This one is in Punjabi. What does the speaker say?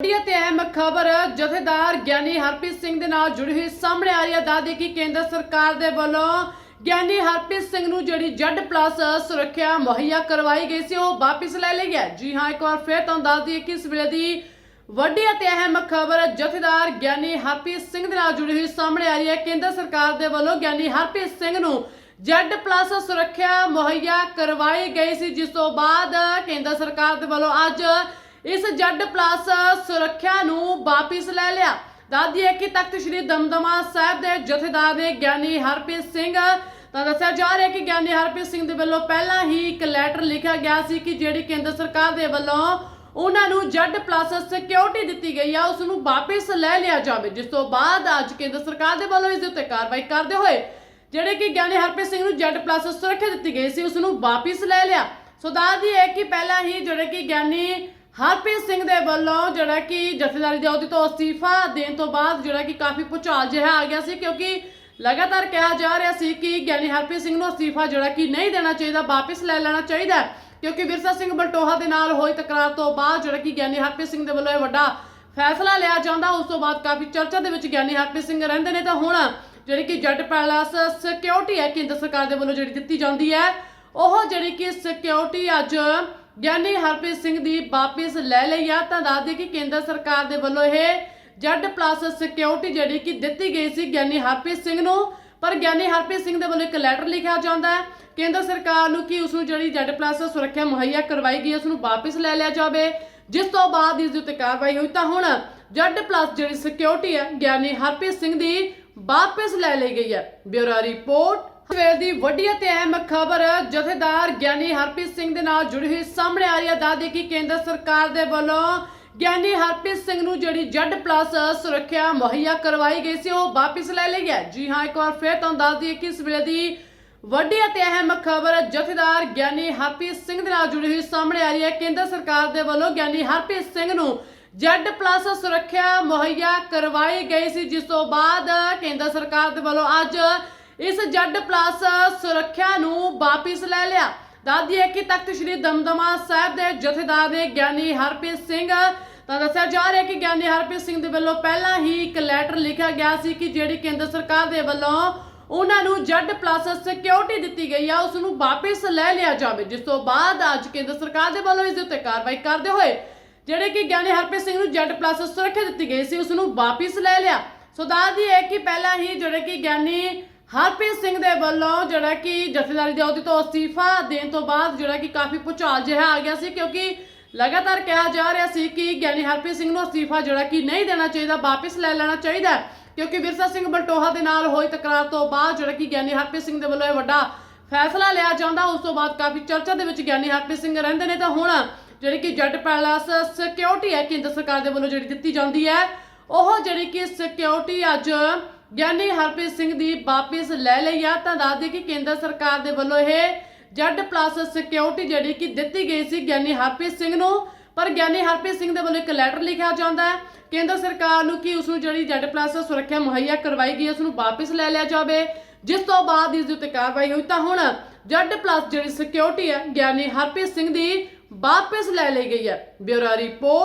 ਵੱਡੀ ਅਤੇ ਅਹਿਮ ਖਬਰ, ਜਥੇਦਾਰ ਗਿਆਨੀ ਹਰਪ੍ਰੀਤ ਸਿੰਘ ਦੇ ਨਾਲ ਜੁੜੀ ਹੋਈ ਸਾਹਮਣੇ ਆ ਰਹੀ ਹੈ ਦਾਦੀ ਕੀ ਕੇਂਦਰ ਸਰਕਾਰ ਦੇ ਵੱਲੋਂ ਗਿਆਨੀ ਹਰਪ੍ਰੀਤ ਸਿੰਘ ਨੂੰ ਜਿਹੜੀ ਜੱਡ ਪਲੱਸ ਸੁਰੱਖਿਆ ਮੁਹੱਈਆ ਕਰਵਾਈ ਗਈ ਸੀ, ਉਹ ਵਾਪਸ ਲੈ ਲਈ ਹੈ। ਜੀ ਹਾਂ, ਇੱਕ ਵਾਰ ਫਿਰ ਤੁਹਾਨੂੰ ਦੱਸ ਦਈਏ ਕਿ ਇਸ ਵੇਲੇ ਦੀ ਵੱਡੀ ਅਤੇ ਅਹਿਮ ਖਬਰ, ਜਥੇਦਾਰ ਗਿਆਨੀ ਹਰਪ੍ਰੀਤ ਸਿੰਘ ਦੇ ਨਾਲ ਜੁੜੀ ਹੋਈ ਸਾਹਮਣੇ ਆ ਰਹੀ ਹੈ। ਕੇਂਦਰ ਸਰਕਾਰ ਦੇ ਵੱਲੋਂ ਗਿਆਨੀ ਹਰਪ੍ਰੀਤ ਸਿੰਘ ਨੂੰ ਜੈਡ ਪਲੱਸ ਸੁਰੱਖਿਆ ਮੁਹੱਈਆ ਕਰਵਾਈ ਗਈ ਸੀ। ਜਿਸ ਤੋਂ ਬਾਅਦ ਕੇਂਦਰ ਸਰਕਾਰ ਦੇ ਵੱਲੋਂ ਅੱਜ ਇਸ ਜੱਡ ਪਲੱਸ ਸੁਰੱਖਿਆ ਨੂੰ ਵਾਪਿਸ ਲੈ ਲਿਆ। ਦੱਸਦੀ ਹੈ ਕਿ ਤਖਤ ਸ੍ਰੀ ਦਮਦਮਾ ਸਾਹਿਬ ਦੇ ਜਥੇਦਾਰ ਨੇ ਗਿਆਨੀ ਹਰਪ੍ਰੀਤ ਸਿੰਘ, ਤਾਂ ਦੱਸਿਆ ਜਾ ਰਿਹਾ ਕਿ ਗਿਆਨੀ ਹਰਪ੍ਰੀਤ ਸਿੰਘ ਦੇ ਵੱਲੋਂ ਪਹਿਲਾਂ ਹੀ ਇੱਕ ਲੈਟਰ ਲਿਖਿਆ ਗਿਆ ਸੀ ਕਿ ਜਿਹੜੀ ਕੇਂਦਰ ਸਰਕਾਰ ਦੇ ਵੱਲੋਂ ਉਹਨਾਂ ਨੂੰ ਜੱਡ ਪਲੱਸ ਸਿਕਿਉਰਿਟੀ ਦਿੱਤੀ ਗਈ ਆ, ਉਸ ਨੂੰ ਵਾਪਿਸ ਲੈ ਲਿਆ ਜਾਵੇ। ਜਿਸ ਤੋਂ ਬਾਅਦ ਅੱਜ ਕੇਂਦਰ ਸਰਕਾਰ ਦੇ ਵੱਲੋਂ ਇਸ ਦੇ ਉੱਤੇ ਕਾਰਵਾਈ ਕਰਦੇ ਹੋਏ ਜਿਹੜੇ ਕਿ ਗਿਆਨੀ ਹਰਪ੍ਰੀਤ ਸਿੰਘ ਨੂੰ ਜੈਡ ਪਲੱਸ ਸੁਰੱਖਿਆ ਦਿੱਤੀ ਗਈ ਸੀ, ਉਸ ਨੂੰ ਵਾਪਿਸ ਲੈ ਲਿਆ। ਸੋ ਦੱਸਦੀ ਹੈ ਕਿ ਪਹਿਲਾਂ ਹੀ ਜਿਹੜੇ ਕਿ ਗਿਆਨੀ ਹਰਪ੍ਰੀਤ ਸਿੰਘ ਦੇ ਵੱਲੋਂ ਜਿਹੜਾ ਕਿ ਜਥੇਦਾਰੀ ਦੇ ਅਹੁਦੇ ਤੋਂ ਅਸਤੀਫਾ ਦੇਣ ਤੋਂ ਬਾਅਦ ਜਿਹੜਾ ਕਿ ਕਾਫੀ ਭੁਚਾਲ ਜਿਹਾ ਆ ਗਿਆ ਸੀ, ਕਿਉਂਕਿ ਲਗਾਤਾਰ ਕਿਹਾ ਜਾ ਰਿਹਾ ਸੀ ਕਿ ਗਿਆਨੀ ਹਰਪ੍ਰੀਤ ਸਿੰਘ ਨੂੰ ਅਸਤੀਫਾ ਜਿਹੜਾ ਕਿ ਨਹੀਂ ਦੇਣਾ ਚਾਹੀਦਾ, ਵਾਪਿਸ ਲੈ ਲੈਣਾ ਚਾਹੀਦਾ ਕਿਉਂਕਿ ਵਿਰਸਾ ਸਿੰਘ ਬਲਟੋਹਾ ਦੇ ਨਾਲ ਹੋਈ ਤਕਰਾਰ ਤੋਂ ਬਾਅਦ ਜਿਹੜਾ ਕਿ ਗਿਆਨੀ ਹਰਪ੍ਰੀਤ ਸਿੰਘ ਦੇ ਵੱਲੋਂ ਇਹ ਵੱਡਾ ਫੈਸਲਾ ਲਿਆ ਜਾਂਦਾ, ਉਸ ਤੋਂ ਬਾਅਦ ਕਾਫੀ ਚਰਚਾ ਦੇ ਵਿੱਚ ਗਿਆਨੀ ਹਰਪ੍ਰੀਤ ਸਿੰਘ ਰਹਿੰਦੇ ਨੇ। ਤਾਂ ਹੁਣ ਜਿਹੜੀ ਕਿ ਜੱਟ ਪੈਲਸ ਸਿਕਿਉਰਿਟੀ ਹੈ, ਕੇਂਦਰ ਸਰਕਾਰ ਦੇ ਵੱਲੋਂ ਜਿਹੜੀ ਦਿੱਤੀ ਜਾਂਦੀ ਹੈ, ਉਹ ਜਿਹੜੀ ਕਿ ਸਿਕਿਉਰਿਟੀ ਅੱਜ ਗਿਆਨੀ ਹਰਪ੍ਰੀਤ ਸਿੰਘ ਦੀ ਵਾਪਿਸ ਲੈ ਲਈ ਆ। ਤਾਂ ਦੱਸ ਦਈਏ ਕਿ ਕੇਂਦਰ ਸਰਕਾਰ ਦੇ ਵੱਲੋਂ ਇਹ ਜੱਟ ਪਲੱਸ ਸਿਕਿਉਰਿਟੀ ਜਿਹੜੀ ਕਿ ਦਿੱਤੀ ਗਈ ਸੀ ਗਿਆਨੀ ਹਰਪ੍ਰੀਤ ਸਿੰਘ ਨੂੰ। ਪਰ ਗਿਆਨੀ ਹਰਪ੍ਰੀਤ ਸਿੰਘ ਦੇ ਵੱਲੋਂ ਇੱਕ ਲੈਟਰ ਲਿਖਿਆ ਜਾਂਦਾ ਹੈ। ਕੇਂਦਰ ਸਰਕਾਰ ਨੂੰ ਕਿ ਉਸ ਨੂੰ ਜਿਹੜੀ ਜੱਟ ਪਲੱਸ ਸੁਰੱਖਿਆ ਮੁਹੱਈਆ ਕਰਵਾਈ ਗਈ ਹੈ, ਉਸ ਨੂੰ ਵਾਪਿਸ ਲੈ ਲਿਆ ਜਾਵੇ? ਜਿਸ ਤੋਂ ਬਾਅਦ ਇਸ ਦੇ ਉੱਤੇ ਕਾਰਵਾਈ ਹੋਈ ਤਾਂ ਹੁਣ ਜੱਟ ਪਲੱਸ ਜਿਹੜੀ ਸਿਕਿਉਰਿਟੀ ਹੈ ਗਿਆਨੀ ਹਰਪ੍ਰੀਤ ਸਿੰਘ ਦੀ ਵਾਪਿਸ ਲੈ ਲਈ ਗਈ ਹੈ। ਬਿਊਰੋ ਰਿਪੋਰਟ ਸਵੇਰ ਦੀ ਵੱਡੀ ਅਤੇ ਅਹਿਮ ਖਬਰ, ਜਥੇਦਾਰ ਗਿਆਨੀ ਹਰਪ੍ਰੀਤ ਸਿੰਘ ਦੇ ਨਾਲ ਜੁੜੀ ਹੋਈ ਸਾਹਮਣੇ ਆ ਰਹੀ ਹੈ। ਦਾਦੀ ਕਿ ਕੇਂਦਰ ਸਰਕਾਰ ਦੇ ਵੱਲੋਂ ਗਿਆਨੀ ਹਰਪ੍ਰੀਤ ਸਿੰਘ ਨੂੰ ਜਿਹੜੀ ਜੱਡ ਪਲੱਸ ਸੁਰੱਖਿਆ ਮੁਹੱਈਆ ਕਰਵਾਈ ਗਈ ਸੀ, ਉਹ ਵਾਪਿਸ ਲੈ ਲਈ ਹੈ। ਜੀ ਹਾਂ, ਇੱਕ ਵਾਰ ਫਿਰ ਤੁਹਾਨੂੰ ਦੱਸ ਦਈਏ ਕਿ ਇਸ ਵੇਲੇ ਦੀ ਵੱਡੀ ਅਤੇ ਅਹਿਮ ਖਬਰ, ਜਥੇਦਾਰ ਗਿਆਨੀ ਹਰਪ੍ਰੀਤ ਸਿੰਘ ਦੇ ਨਾਲ ਜੁੜੀ ਹੋਈ ਸਾਹਮਣੇ ਆ ਰਹੀ ਹੈ। ਕੇਂਦਰ ਸਰਕਾਰ ਦੇ ਵੱਲੋਂ ਗਿਆਨੀ ਹਰਪ੍ਰੀਤ ਸਿੰਘ ਨੂੰ ਜੈਡ ਪਲੱਸ ਸੁਰੱਖਿਆ ਮੁਹੱਈਆ ਕਰਵਾਈ ਗਈ ਸੀ। ਜਿਸ ਤੋਂ ਬਾਅਦ ਕੇਂਦਰ ਸਰਕਾਰ ਦੇ ਵੱਲੋਂ ਅੱਜ ਇਸ ਜੈਡ ਪਲੱਸ ਸੁਰੱਖਿਆ ਨੂੰ ਵਾਪਿਸ ਲੈ ਲਿਆ। ਦੱਸਦੀ ਹੈ ਕਿ ਤਖਤ ਸ੍ਰੀ ਦਮਦਮਾ ਸਾਹਿਬ ਦੇ ਜਥੇਦਾਰ ਨੇ ਗਿਆਨੀ ਹਰਪ੍ਰੀਤ ਸਿੰਘ, ਤਾਂ ਦੱਸਿਆ ਜਾ ਰਿਹਾ ਕਿ ਗਿਆਨੀ ਹਰਪ੍ਰੀਤ ਸਿੰਘ ਦੇ ਵੱਲੋਂ ਪਹਿਲਾਂ ਹੀ ਇੱਕ ਲੈਟਰ ਲਿਖਿਆ ਗਿਆ ਸੀ ਕਿ ਜਿਹੜੀ ਕੇਂਦਰ ਸਰਕਾਰ ਦੇ ਵੱਲੋਂ ਉਹਨਾਂ ਨੂੰ ਜੱਡ ਪਲੱਸ ਸਿਕਿਉਰਿਟੀ ਦਿੱਤੀ ਗਈ ਆ, ਉਸ ਨੂੰ ਵਾਪਿਸ ਲੈ ਲਿਆ ਜਾਵੇ। ਜਿਸ ਤੋਂ ਬਾਅਦ ਅੱਜ ਕੇਂਦਰ ਸਰਕਾਰ ਦੇ ਵੱਲੋਂ ਇਸ ਦੇ ਉੱਤੇ ਕਾਰਵਾਈ ਕਰਦੇ ਹੋਏ ਜਿਹੜੇ ਕਿ ਗਿਆਨੀ ਹਰਪ੍ਰੀਤ ਸਿੰਘ ਨੂੰ ਜੱਡ ਪਲੱਸ ਸੁਰੱਖਿਆ ਦਿੱਤੀ ਗਈ ਸੀ, ਉਸ ਨੂੰ ਵਾਪਿਸ ਲੈ ਲਿਆ। ਸੋ ਦੱਸਦੀ ਹੈ ਕਿ ਪਹਿਲਾਂ ਹੀ ਜਿਹੜੇ ਕਿ ਗਿਆਨੀ ਹਰਪ੍ਰੀਤ ਸਿੰਘ ਦੇ ਵੱਲੋਂ ਜਿਹੜਾ ਕਿ ਜਥੇਦਾਰੀ ਦੇ ਅਹੁਦੇ ਤੋਂ ਅਸਤੀਫਾ ਦੇਣ ਤੋਂ ਬਾਅਦ ਜਿਹੜਾ ਕਿ ਕਾਫੀ ਭੁਚਾਲ ਜਿਹਾ ਆ ਗਿਆ ਸੀ, ਕਿਉਂਕਿ ਲਗਾਤਾਰ ਕਿਹਾ ਜਾ ਰਿਹਾ ਸੀ ਕਿ ਗਿਆਨੀ ਹਰਪ੍ਰੀਤ ਸਿੰਘ ਨੂੰ ਅਸਤੀਫਾ ਜਿਹੜਾ ਕਿ ਨਹੀਂ ਦੇਣਾ ਚਾਹੀਦਾ, ਵਾਪਿਸ ਲੈ ਲੈਣਾ ਚਾਹੀਦਾ ਕਿਉਂਕਿ ਵਿਰਸਾ ਸਿੰਘ ਬਲਟੋਹਾ ਦੇ ਨਾਲ ਹੋਈ ਤਕਰਾਰ ਤੋਂ ਬਾਅਦ ਜਿਹੜਾ ਕਿ ਗਿਆਨੀ ਹਰਪ੍ਰੀਤ ਸਿੰਘ ਦੇ ਵੱਲੋਂ ਇਹ ਵੱਡਾ ਫੈਸਲਾ ਲਿਆ ਜਾਂਦਾ, ਉਸ ਤੋਂ ਬਾਅਦ ਕਾਫੀ ਚਰਚਾ ਦੇ ਵਿੱਚ ਗਿਆਨੀ ਹਰਪ੍ਰੀਤ ਸਿੰਘ ਰਹਿੰਦੇ ਨੇ, ਤਾਂ ਹੁਣ ਜਿਹੜੀ ਕਿ ਜੱਟ ਪੈਲਸ ਸਿਕਿਉਰਿਟੀ ਹੈ, ਕੇਂਦਰ ਸਰਕਾਰ ਦੇ ਵੱਲੋਂ ਜਿਹੜੀ ਦਿੱਤੀ ਜਾਂਦੀ ਹੈ, ਉਹ ਜਿਹੜੀ ਕਿ ਸਿਕਿਉਰਿਟੀ ਅੱਜ ਗਿਆਨੀ ਹਰਪ੍ਰੀਤ ਸਿੰਘ ਦੀ ਵਾਪਿਸ ਲੈ ਲਈ ਆ। ਤਾਂ ਦੱਸ ਦਈਏ ਕਿ ਕੇਂਦਰ ਸਰਕਾਰ ਦੇ ਵੱਲੋਂ ਇਹ ਜੱਡ ਪਲੱਸ ਸਿਕਿਉਰਿਟੀ ਜਿਹੜੀ ਕਿ ਦਿੱਤੀ ਗਈ ਸੀ ਗਿਆਨੀ ਹਰਪ੍ਰੀਤ ਸਿੰਘ ਨੂੰ। ਪਰ ਗਿਆਨੀ ਹਰਪ੍ਰੀਤ ਸਿੰਘ ਦੇ ਵੱਲੋਂ ਇੱਕ ਲੈਟਰ ਲਿਖਿਆ ਜਾਂਦਾ ਹੈ। ਕੇਂਦਰ ਸਰਕਾਰ ਨੂੰ ਕਿ ਉਸ ਨੂੰ ਜਿਹੜੀ ਜੱਡ ਪਲੱਸ ਸੁਰੱਖਿਆ ਮੁਹੱਈਆ ਕਰਵਾਈ ਗਈ ਹੈ, ਉਸ ਨੂੰ ਵਾਪਿਸ ਲੈ ਲਿਆ ਜਾਵੇ। ਜਿਸ ਤੋਂ ਬਾਅਦ ਇਸ ਦੇ ਉੱਤੇ ਕਾਰਵਾਈ ਹੋਈ ਤਾਂ ਹੁਣ ਜੱਡ ਪਲੱਸ ਜਿਹੜੀ ਸਿਕਿਉਰਿਟੀ ਹੈ ਗਿਆਨੀ ਹਰਪ੍ਰੀਤ ਸਿੰਘ ਦੀ ਵਾਪਿਸ ਲੈ ਲਈ ਗਈ ਹੈ। Bureau report.